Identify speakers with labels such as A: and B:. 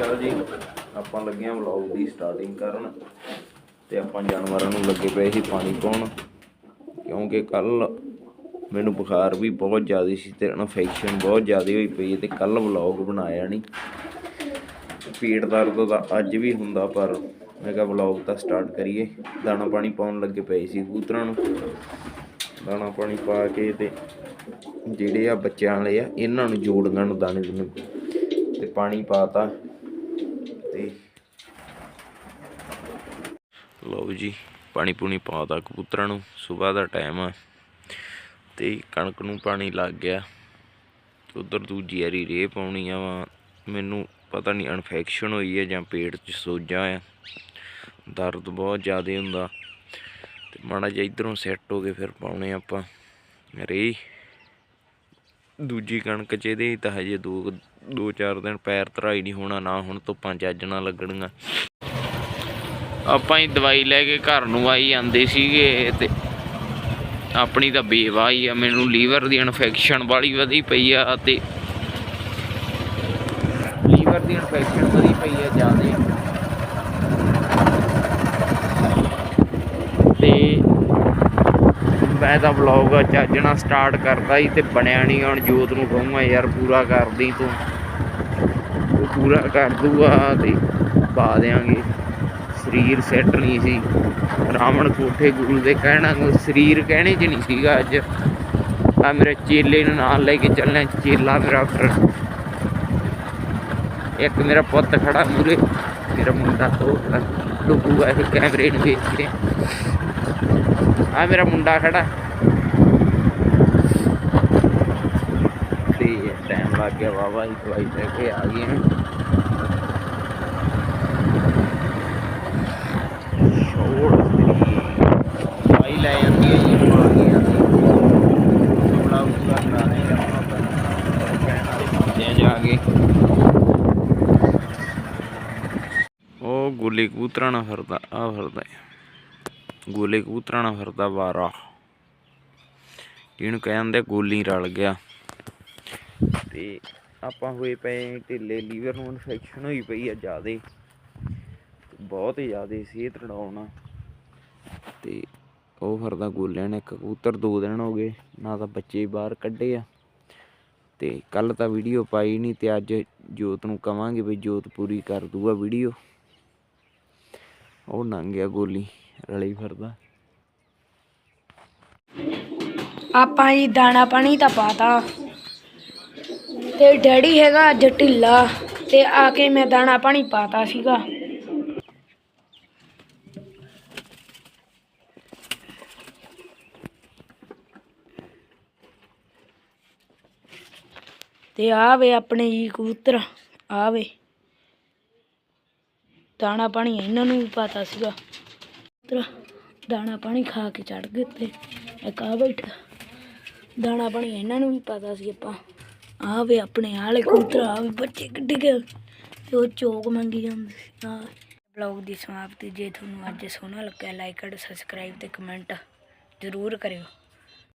A: ਅਕਾਲ ਜੀ। ਆਪਾਂ ਲੱਗੇ ਹਾਂ ਵਲੌਗ ਦੀ ਸਟਾਰਟਿੰਗ ਕਰਨ ਤੇ ਆਪਾਂ ਜਾਨਵਰਾਂ ਨੂੰ ਲੱਗੇ ਪਏ ਸੀ ਪਾਣੀ ਪਾਉਣ। ਕਿਉਂਕਿ ਕੱਲ ਮੈਨੂੰ ਬੁਖਾਰ ਵੀ ਬਹੁਤ ਜ਼ਿਆਦਾ ਸੀ ਤੇ ਇਨਫੈਕਸ਼ਨ ਬਹੁਤ ਜ਼ਿਆਦਾ ਹੋਈ ਪਈ ਤੇ ਕੱਲ ਵਲੌਗ ਬਣਾਇਆ ਨਹੀਂ। ਪੇਟ ਦਰਦ ਤਾਂ ਅੱਜ ਵੀ ਹੁੰਦਾ ਪਰ ਮੈਂ ਕਿਹਾ ਵਲੌਗ ਤਾਂ ਸਟਾਰਟ ਕਰੀਏ। ਦਾਣਾ ਪਾਣੀ ਪਾਉਣ ਲੱਗੇ ਪਏ ਸੀ ਕਬੂਤਰਾਂ ਨੂੰ। ਦਾਣਾ ਪਾਣੀ ਪਾ ਕੇ ਤੇ ਜਿਹੜੇ ਆ ਬੱਚਿਆਂ ਵਾਲੇ ਆ, ਇਹਨਾਂ ਨੂੰ ਜੋੜਨਾਂ ਨੂੰ ਦਾਣੇ ਨੂੰ। ਤੇ ਪਾਣੀ ਪਾਤਾ ਤੇ ਲਓ ਜੀ, ਪਾਣੀ ਪੂਣੀ ਪਾਤਾ ਕਬੂਤਰਾਂ ਨੂੰ ਸਵੇਰ ਦਾ ਟਾਈਮ ਆ। ਤੇ ਕਣਕ ਨੂੰ ਪਾਣੀ ਲੱਗ ਗਿਆ। ਉਧਰ ਦੂਜੀ ਵਾਰੀ ਰੇ ਪਾਉਣੀ ਆ ਵਾ। ਮੈਨੂੰ ਪਤਾ ਨਹੀਂ ਇਨਫੈਕਸ਼ਨ ਹੋਈ ਹੈ ਜਾਂ ਪੇਟ 'ਚ ਸੋਜਾ ਆ। ਦਰਦ ਬਹੁਤ ਜ਼ਿਆਦਾ ਹੁੰਦਾ। ਤੇ ਮਾੜਾ ਜਿਹਾ ਇਧਰੋਂ ਸੈੱਟ ਹੋ ਕੇ ਫਿਰ ਪਾਉਣੇ ਆਪਾਂ। ਰੇ ਦੂਜੀ ਕਣਕ ਚ ਇਹਦੇ ਤਾਂ ਹਜੇ ਦੋ ਦੋ ਚਾਰ ਦਿਨ ਪੈਰ ਧਰਾਈ ਨਹੀਂ ਹੋਣਾ, ਨਾ ਹੁਣ ਧੁੱਪਾਂ ਚੱਜ ਨਾਲ ਲੱਗਣੀਆਂ। ਆਪਾਂ ਹੀ ਦਵਾਈ ਲੈ ਕੇ ਘਰ ਨੂੰ ਆਈ ਜਾਂਦੇ ਸੀਗੇ ਤੇ ਆਪਣੀ ਤਾਂ ਬੇਵਾਹੀ ਆ, ਮੈਨੂੰ ਲੀਵਰ ਦੀ ਇਨਫੈਕਸ਼ਨ ਵਾਲੀ ਵਧੀ ਪਈ ਆ ਤੇ ਲੀਵਰ ਦੀ ਇਨਫੈਕਸ਼ਨ ਵਧੀ ਪਈ ਆ ਜ਼ਿਆਦੇ ਤੇ ਮੈਂ ਤਾਂ ਵਲੌਗ ਚੱਜਣਾ ਸਟਾਰਟ ਕਰਦਾ ਸੀ ਤੇ ਬਣਿਆ ਨਹੀਂ ਹੁਣ, ਜੋਤ ਨੂੰ ਕਹੂੰਗਾ, ਯਾਰ ਪੂਰਾ ਕਰਦੀ ਤੂੰ। ਉਹ ਪੂਰਾ ਕਰ ਦੂਗਾ ਤੇ ਪਾ ਦਿਆਂਗੇ। ਸਰੀਰ ਸੈੱਟ ਨਹੀਂ ਸੀ। ਰਾਵਣ ਕੋਠੇ ਗੁਰੂ ਦੇ ਕਹਿਣਾ ਨੂੰ ਸਰੀਰ ਕਹਿਣੇ ਚ ਨਹੀਂ ਸੀਗਾ ਅੱਜ। ਆ ਮੇਰੇ ਚੇਲੇ ਨੂੰ ਨਾਲ ਲੈ ਕੇ ਚੱਲਣਾ ਚੇਲਾ ਮੇਰਾ ਫਿਰ। ਇੱਕ ਮੇਰਾ ਪੁੱਤ ਖੜਾ ਮੂਰੇ ਮੇਰਾ ਮੁੰਡਾ ਤੋਂ ਡੁੱਬੂਗਾ ਇਹ ਕੈਮਰੇ ਨੂੰ ਵੇਖ ਕੇ। ਆ ਮੇਰਾ ਮੁੰਡਾ ਖੜਾ। ਤੇ ਟਾਈਮ ਲੱਗ ਗਿਆ ਵਾਵਾ ਹੀ ਦਵਾਈ ਲੈ ਕੇ ਆ ਗਏ ਹਾਂ ਉਹ ਗੁੱਲੀ ਕਬੂਤਰਾਂ ਨਾਲ ਫਿਰਦਾ ਆ ਫਿਰਦਾ ਗੋਲੇ ਕਬੂਤਰਾਂ ਨਾਲ ਫਿਰਦਾ ਵਾਰਾ। ਇਹਨੂੰ ਕਹਿੰਦੇ ਗੋਲੀ ਰਲ ਗਿਆ। ਤੇ ਆਪਾਂ ਹੋਏ ਪਏ ਢਿੱਲੇ ਲੀਵਰ ਨੂੰ ਇਨਫੈਕਸ਼ਨ ਹੋਈ ਪਈ ਆ ਜ਼ਿਆਦੇ। ਬਹੁਤ ਹੀ ਜ਼ਿਆਦੇ ਸਿਹਤ ਰੜਾਉਣਾ ਤੇ ਉਹ ਫਿਰਦਾ ਗੋਲਿਆਂ ਨੇ ਇੱਕ ਕਬੂਤਰ ਦੋ ਦਿਨ ਹੋ ਗਏ, ਨਾ ਤਾਂ ਬੱਚੇ ਬਾਹਰ ਕੱਢੇ ਆ। ਤੇ ਕੱਲ ਤਾਂ ਵੀਡੀਓ ਪਾਈ ਨਹੀਂ ਤੇ ਅੱਜ ਜੋਤ ਨੂੰ ਕਵਾਂਗੇ ਵੀ ਜੋਤ ਪੂਰੀ ਕਰ ਦੂਗਾ ਵੀਡੀਓ। ਉਹ ਲੰਘ ਗਿਆ ਗੋਲੀ। ਰਲੀ ਫਿਰਦਾ।
B: ਆਪਾਂ ਹੀ ਦਾਣਾ ਪਾਣੀ ਤਾਂ ਪਾਤਾ। ਤੇ ਡੈਡੀ ਹੈਗਾ ਅੱਜ ਢਿੱਲਾ, ਤੇ ਆ ਕੇ ਮੈਂ ਦਾਣਾ ਪਾਣੀ ਪਾਤਾ ਸੀਗਾ। ਤੇ ਆ ਵੇ ਆਪਣੇ ਜੀ ਕਬੂਤਰ ਆ ਵੇ ਦਾਣਾ ਪਾਣੀ ਇਹਨਾਂ ਨੂੰ ਵੀ ਪਾਤਾ ਸੀਗਾ। ਕਬੂਤਰ ਦਾਣਾ ਪਾਣੀ ਖਾ ਕੇ ਚੜ ਗਏ ਤੇ ਇੱਕ ਆ ਬੈਠਾ। ਦਾਣਾ ਪਾਣੀ ਇਹਨਾਂ ਨੂੰ ਵੀ ਪਤਾ ਸੀ ਆਪਾਂ। ਆ ਵੇ ਆਪਣੇ ਆਲੇ ਕਬੂਤਰ ਆ ਵੇ ਬੱਚੇ ਕਿੱਡੇ ਗਏ। ਤੇ ਉਹ ਚੋਕ ਮੰਗੀ ਜਾਂਦੇ ਸੀ ਆ ਬਲੌਗ ਦੀ ਸਮਾਪਤੀ ਜੇ ਤੁਹਾਨੂੰ ਅੱਜ ਸੋਹਣਾ ਲੱਗਿਆ, ਲਾਈਕ ਐਂਡ ਸਬਸਕ੍ਰਾਈਬ ਤੇ ਕਮੈਂਟ ਜ਼ਰੂਰ ਕਰਿਓ।